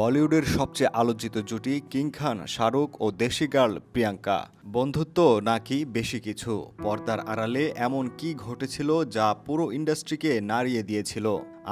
বলিউডের সবচেয়ে আলোচিত জুটি কিং খান, শাহরুখ ও দেশি গার্ল প্রিয়াঙ্কা। বন্ধুত্ব নাকি বেশি কিছু? পর্দার আড়ালে এমন কি ঘটেছিল যা পুরো ইন্ডাস্ট্রিকে নাড়িয়ে দিয়েছিল?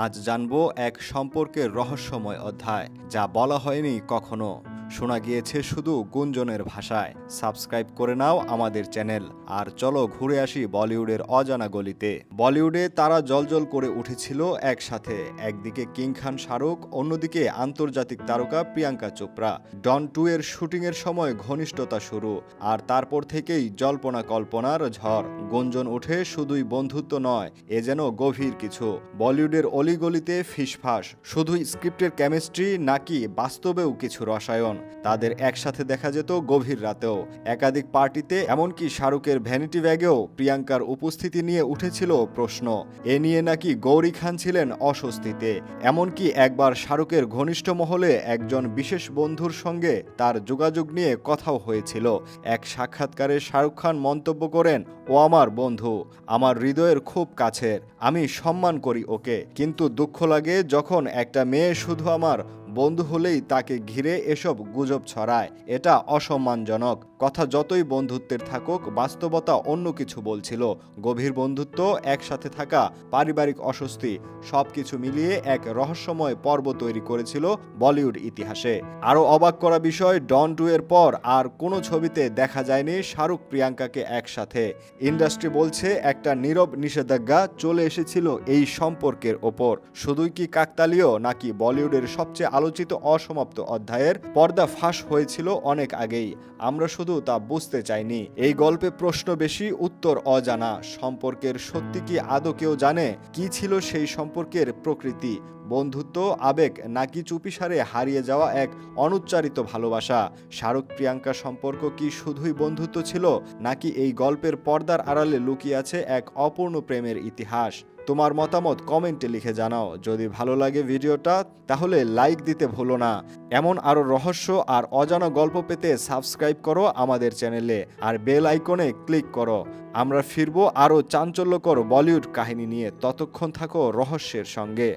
আজ জানব এক সম্পর্কের রহস্যময় অধ্যায়, যা বলা হয়নি কখনো। শোনা গিয়েছে শুধু গুঞ্জনের ভাষায়। সাবস্ক্রাইব করে নাও আমাদের চ্যানেল। আর চলো ঘুরে আসি বলিউডের অজানা গলিতে। বলিউডে তারা জলজল করে উঠেছিল একসাথে। একদিকে কিং খান শাহরুখ, অন্যদিকে আন্তর্জাতিক তারকা প্রিয়াঙ্কা চোপড়া। ডন টু এর শুটিংয়ের সময় ঘনিষ্ঠতা শুরু, আর তারপর থেকেই জল্পনা কল্পনার ঝড়। গুঞ্জন ওঠে শুধুই বন্ধুত্ব নয়, এ যেন গভীর কিছু। বলিউডের অলিগলিতে ফিসফাস, শুধুই স্ক্রিপ্টের কেমিস্ট্রি নাকি বাস্তবেও কিছু রসায়ন। তাদের একসাথে দেখা যেত গভীর রাতেও। একাধিক পার্টিতে, এমনকি শাহরুখের ভ্যানিটি ব্যাগেও প্রিয়াঙ্কার উপস্থিতি নিয়ে উঠেছিল প্রশ্ন। এ নিয়ে নাকি গৌরী খান ছিলেন অস্বস্তিতে। এমনকি একবার শাহরুখের ঘনিষ্ঠ মহলে একজন বিশেষ বন্ধুর সঙ্গে তার যোগাযোগ নিয়ে কথাও হয়েছিল। এক সাক্ষাৎকারে শাহরুখ খান মন্তব্য করেন, ও আমার বন্ধু, আমার হৃদয়ের খুব কাছের, আমি সম্মান করি ওকে, কিন্তু দুঃখ লাগে যখন একটা মেয়ে শুধু আমার বন্ধু হলেই তাকে ঘিরে এসব গুজব ছড়ায়। এটা অসম্মানজনক। কথা যতই বন্ধুত্বের থাকুক, বাস্তবতা অন্য কিছু বলছিল। গভীর বন্ধুত্ব, একসাথে থাকা, পারিবারিক অস্বস্তি, সবকিছু মিলিয়ে এক রহস্যময় পর্ব তৈরি করেছিল বলিউড ইতিহাসে। আরও অবাক করা বিষয়, ডন টু এর পর আর কোনো ছবিতে দেখা যায়নি শাহরুখ প্রিয়াঙ্কাকে একসাথে। ইন্ডাস্ট্রি বলছে একটা নীরব নিষেধাজ্ঞা চলে এসেছিল এই সম্পর্কের ওপর। শুধুই কি কাকতালীয় নাকি বলিউডের সবচেয়ে আলোচিত অসমাপ্ত অধ্যায়ের পর্দা ফাঁস হয়েছিল অনেক আগেই। আমরা শুধু তা বুঝতে চাইনি। এই গল্পে প্রশ্ন বেশি, উত্তর অজানা। সম্পর্কের সত্যি কি আদৌ কেউ জানে? কি ছিল সেই সম্পর্কের প্রকৃতি? বন্ধুত্ব, আবেগ, নাকি চুপিসারে হারিয়ে যাওয়া এক অনুচ্চারিত ভালোবাসা? শাহরুখ প্রিয়াঙ্কা সম্পর্ক কি শুধুই বন্ধুত্ব ছিল, নাকি এই গল্পের পর্দার আড়ালে লুকিয়ে আছে এক অপূর্ণ প্রেমের ইতিহাস? তোমার মতামত কমেন্টে লিখে জানাও। যদি ভালো লাগে ভিডিওটা, তাহলে লাইক দিতে ভুলো না। এমন আরও রহস্য আর অজানা গল্প পেতে সাবস্ক্রাইব করো আমাদের চ্যানেলে আর বেল আইকনে ক্লিক করো। আমরা ফিরবো আরও চাঞ্চল্যকর বলিউড কাহিনী নিয়ে। ততক্ষণ থাকো রহস্যের সঙ্গে।